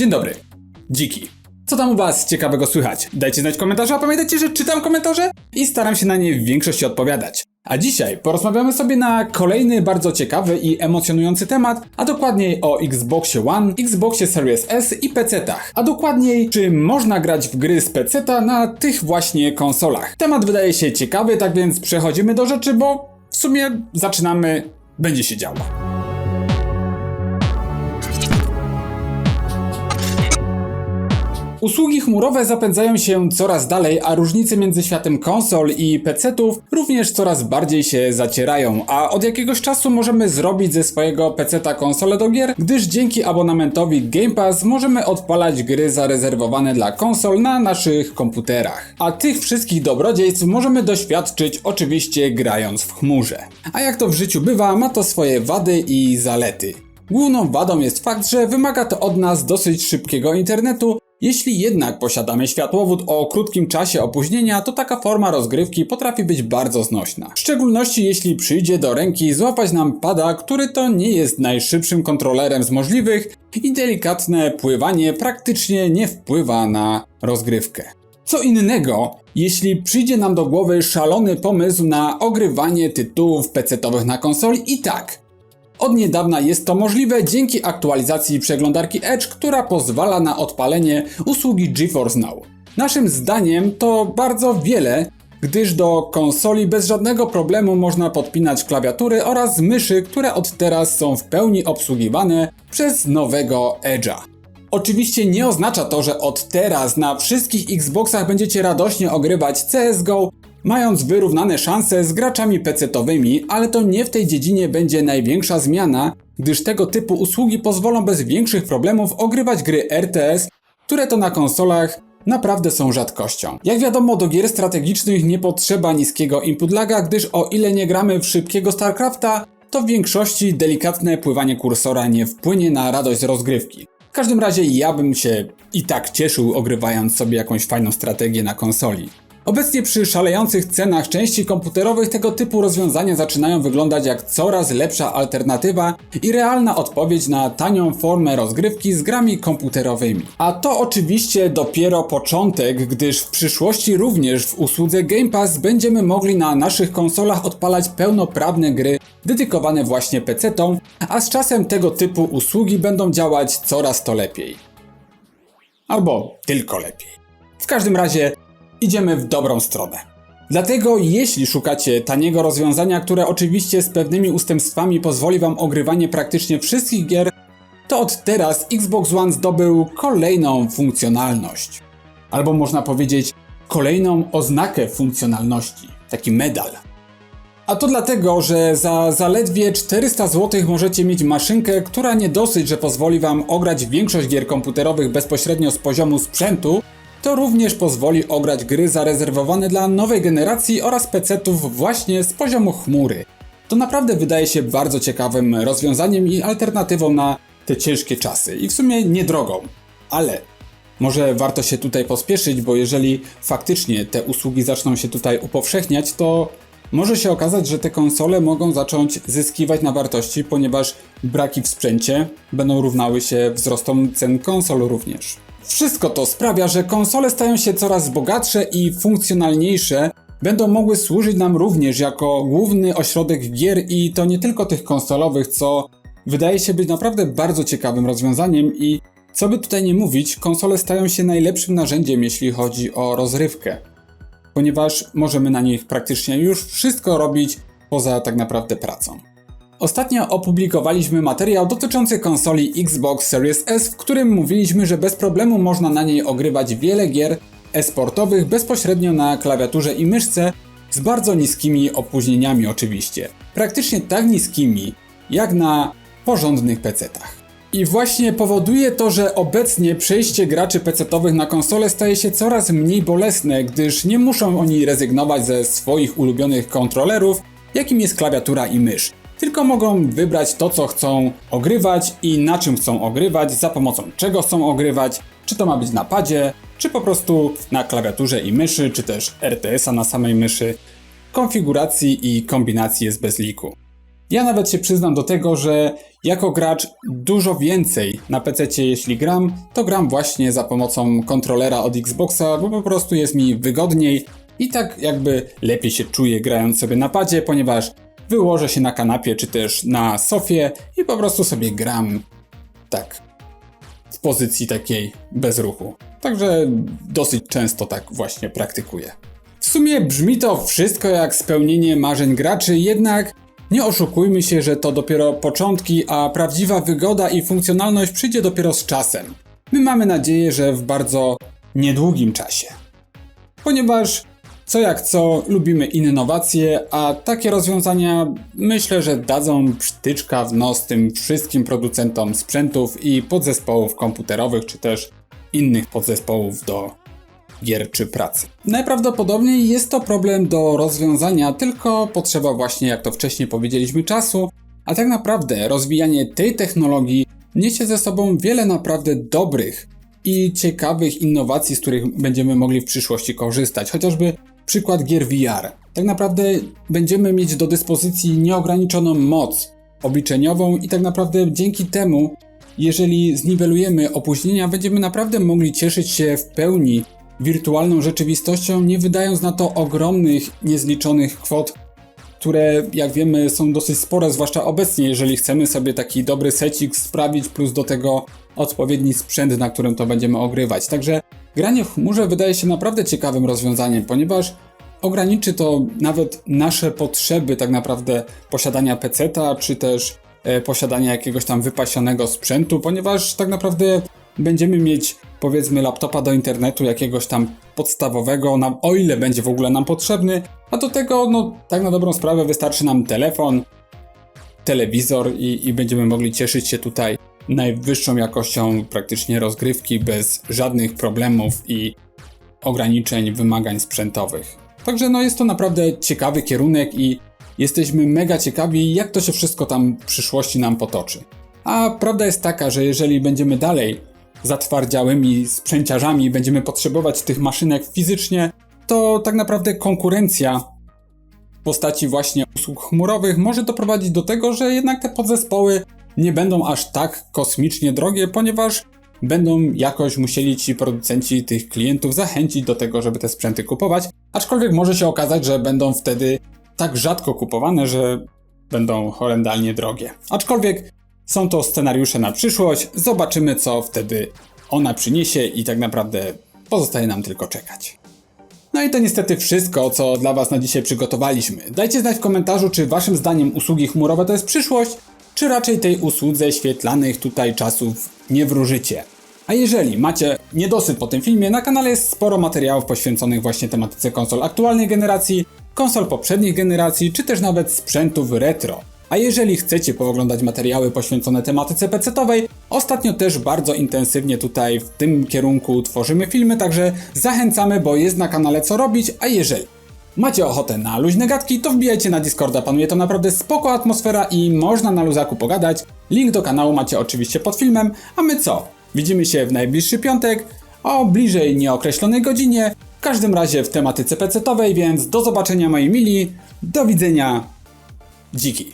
Dzień dobry. Dziki. Co tam u was ciekawego słychać? Dajcie znać w komentarzu, a pamiętajcie, że czytam komentarze i staram się na nie w większości odpowiadać. A dzisiaj porozmawiamy sobie na kolejny bardzo ciekawy i emocjonujący temat, a dokładniej o Xboxie One, Xboxie Series S i PC-tach. A dokładniej, czy można grać w gry z PC-ta na tych właśnie konsolach. Temat wydaje się ciekawy, tak więc przechodzimy do rzeczy, bo w sumie zaczynamy, będzie się działo. Usługi chmurowe zapędzają się coraz dalej, a różnice między światem konsol i PC-ów również coraz bardziej się zacierają, a od jakiegoś czasu możemy zrobić ze swojego PC-ta konsolę do gier, gdyż dzięki abonamentowi Game Pass możemy odpalać gry zarezerwowane dla konsol na naszych komputerach. A tych wszystkich dobrodziejstw możemy doświadczyć oczywiście grając w chmurze. A jak to w życiu bywa, ma to swoje wady i zalety. Główną wadą jest fakt, że wymaga to od nas dosyć szybkiego internetu, jeśli jednak posiadamy światłowód o krótkim czasie opóźnienia, to taka forma rozgrywki potrafi być bardzo znośna. W szczególności jeśli przyjdzie do ręki złapać nam pada, który to nie jest najszybszym kontrolerem z możliwych i delikatne pływanie praktycznie nie wpływa na rozgrywkę. Co innego, jeśli przyjdzie nam do głowy szalony pomysł na ogrywanie tytułów PC-towych na konsoli i tak, od niedawna jest to możliwe dzięki aktualizacji przeglądarki Edge, która pozwala na odpalenie usługi GeForce Now. Naszym zdaniem to bardzo wiele, gdyż do konsoli bez żadnego problemu można podpinać klawiatury oraz myszy, które od teraz są w pełni obsługiwane przez nowego Edge'a. Oczywiście nie oznacza to, że od teraz na wszystkich Xboxach będziecie radośnie ogrywać CSGO, mając wyrównane szanse z graczami PC-towymi, ale to nie w tej dziedzinie będzie największa zmiana, gdyż tego typu usługi pozwolą bez większych problemów ogrywać gry RTS, które to na konsolach naprawdę są rzadkością. Jak wiadomo, do gier strategicznych nie potrzeba niskiego input laga, gdyż o ile nie gramy w szybkiego StarCrafta, to w większości delikatne pływanie kursora nie wpłynie na radość rozgrywki. W każdym razie ja bym się i tak cieszył ogrywając sobie jakąś fajną strategię na konsoli. Obecnie przy szalejących cenach części komputerowych tego typu rozwiązania zaczynają wyglądać jak coraz lepsza alternatywa i realna odpowiedź na tanią formę rozgrywki z grami komputerowymi. A to oczywiście dopiero początek, gdyż w przyszłości również w usłudze Game Pass będziemy mogli na naszych konsolach odpalać pełnoprawne gry dedykowane właśnie PC-tom, a z czasem tego typu usługi będą działać coraz to lepiej. Albo tylko lepiej. W każdym razie idziemy w dobrą stronę. Dlatego jeśli szukacie taniego rozwiązania, które oczywiście z pewnymi ustępstwami pozwoli Wam ogrywanie praktycznie wszystkich gier, to od teraz Xbox One zdobył kolejną funkcjonalność. Albo można powiedzieć kolejną oznakę funkcjonalności, taki medal. A to dlatego, że za zaledwie 400 zł możecie mieć maszynkę, która nie dosyć, że pozwoli Wam ograć większość gier komputerowych bezpośrednio z poziomu sprzętu, to również pozwoli ograć gry zarezerwowane dla nowej generacji oraz PC-ów właśnie z poziomu chmury. To naprawdę wydaje się bardzo ciekawym rozwiązaniem i alternatywą na te ciężkie czasy i w sumie niedrogą. Ale może warto się tutaj pospieszyć, bo jeżeli faktycznie te usługi zaczną się tutaj upowszechniać, to może się okazać, że te konsole mogą zacząć zyskiwać na wartości, ponieważ braki w sprzęcie będą równały się wzrostom cen konsol również. Wszystko to sprawia, że konsole stają się coraz bogatsze i funkcjonalniejsze, będą mogły służyć nam również jako główny ośrodek gier i to nie tylko tych konsolowych, co wydaje się być naprawdę bardzo ciekawym rozwiązaniem i co by tutaj nie mówić, konsole stają się najlepszym narzędziem, jeśli chodzi o rozrywkę. Ponieważ możemy na nich praktycznie już wszystko robić poza tak naprawdę pracą. Ostatnio opublikowaliśmy materiał dotyczący konsoli Xbox Series S, w którym mówiliśmy, że bez problemu można na niej ogrywać wiele gier e-sportowych bezpośrednio na klawiaturze i myszce z bardzo niskimi opóźnieniami oczywiście. Praktycznie tak niskimi jak na porządnych PC-tach. I właśnie powoduje to, że obecnie przejście graczy PC-towych na konsole staje się coraz mniej bolesne, gdyż nie muszą oni rezygnować ze swoich ulubionych kontrolerów, jakim jest klawiatura i mysz tylko mogą wybrać to, co chcą ogrywać i na czym chcą ogrywać, za pomocą czego chcą ogrywać, czy to ma być na padzie, czy po prostu na klawiaturze i myszy, czy też RTS-a na samej myszy. Konfiguracji i kombinacji jest bez liku. Ja nawet się przyznam do tego, że jako gracz dużo więcej na PC, jeśli gram, to gram właśnie za pomocą kontrolera od Xboxa, bo po prostu jest mi wygodniej i tak jakby lepiej się czuję grając sobie na padzie, ponieważ wyłożę się na kanapie czy też na sofie i po prostu sobie gram tak w pozycji takiej bez ruchu. Także dosyć często tak właśnie praktykuję. W sumie brzmi to wszystko jak spełnienie marzeń graczy, jednak nie oszukujmy się, że to dopiero początki, a prawdziwa wygoda i funkcjonalność przyjdzie dopiero z czasem. My mamy nadzieję, że w bardzo niedługim czasie. Ponieważ co jak co lubimy innowacje, a takie rozwiązania myślę, że dadzą psztyczka w nos tym wszystkim producentom sprzętów i podzespołów komputerowych, czy też innych podzespołów do gier czy pracy. Najprawdopodobniej jest to problem do rozwiązania, tylko potrzeba właśnie, jak to wcześniej powiedzieliśmy, czasu, a tak naprawdę rozwijanie tej technologii niesie ze sobą wiele naprawdę dobrych i ciekawych innowacji, z których będziemy mogli w przyszłości korzystać, chociażby przykład gier VR. Tak naprawdę będziemy mieć do dyspozycji nieograniczoną moc obliczeniową i tak naprawdę dzięki temu, jeżeli zniwelujemy opóźnienia, będziemy naprawdę mogli cieszyć się w pełni wirtualną rzeczywistością, nie wydając na to ogromnych, niezliczonych kwot, które jak wiemy są dosyć spore, zwłaszcza obecnie, jeżeli chcemy sobie taki dobry secik sprawić, plus do tego odpowiedni sprzęt, na którym to będziemy ogrywać. Także granie w chmurze wydaje się naprawdę ciekawym rozwiązaniem, ponieważ ograniczy to nawet nasze potrzeby tak naprawdę posiadania peceta, czy też e, posiadania jakiegoś tam wypasionego sprzętu, ponieważ tak naprawdę będziemy mieć powiedzmy laptopa do internetu jakiegoś tam podstawowego, na, o ile będzie w ogóle nam potrzebny, a do tego, no tak na dobrą sprawę wystarczy nam telefon, telewizor i, i będziemy mogli cieszyć się tutaj najwyższą jakością praktycznie rozgrywki bez żadnych problemów i ograniczeń wymagań sprzętowych. Także no jest to naprawdę ciekawy kierunek i jesteśmy mega ciekawi jak to się wszystko tam w przyszłości nam potoczy. A prawda jest taka, że jeżeli będziemy dalej zatwardziałymi sprzęciarzami i będziemy potrzebować tych maszynek fizycznie, to tak naprawdę konkurencja w postaci właśnie usług chmurowych może doprowadzić do tego, że jednak te podzespoły nie będą aż tak kosmicznie drogie, ponieważ będą jakoś musieli ci producenci tych klientów zachęcić do tego, żeby te sprzęty kupować. Aczkolwiek może się okazać, że będą wtedy tak rzadko kupowane, że będą horrendalnie drogie. Aczkolwiek są to scenariusze na przyszłość, zobaczymy co wtedy ona przyniesie i tak naprawdę pozostaje nam tylko czekać. No i to niestety wszystko, co dla Was na dzisiaj przygotowaliśmy. Dajcie znać w komentarzu, czy Waszym zdaniem usługi chmurowe to jest przyszłość, czy raczej tej usłudze świetlanych tutaj czasów nie wróżycie. A jeżeli macie niedosyt po tym filmie, na kanale jest sporo materiałów poświęconych właśnie tematyce konsol aktualnej generacji, konsol poprzedniej generacji, czy też nawet sprzętów retro. A jeżeli chcecie pooglądać materiały poświęcone tematyce PC-owej, ostatnio też bardzo intensywnie tutaj w tym kierunku tworzymy filmy, także zachęcamy, bo jest na kanale co robić, a jeżeli macie ochotę na luźne gadki, to wbijajcie na Discorda, panuje to naprawdę spoko atmosfera i można na luzaku pogadać. Link do kanału macie oczywiście pod filmem, a my co? Widzimy się w najbliższy piątek o bliżej nieokreślonej godzinie, w każdym razie w tematyce PC-owej, więc do zobaczenia moi mili, do widzenia, dziki.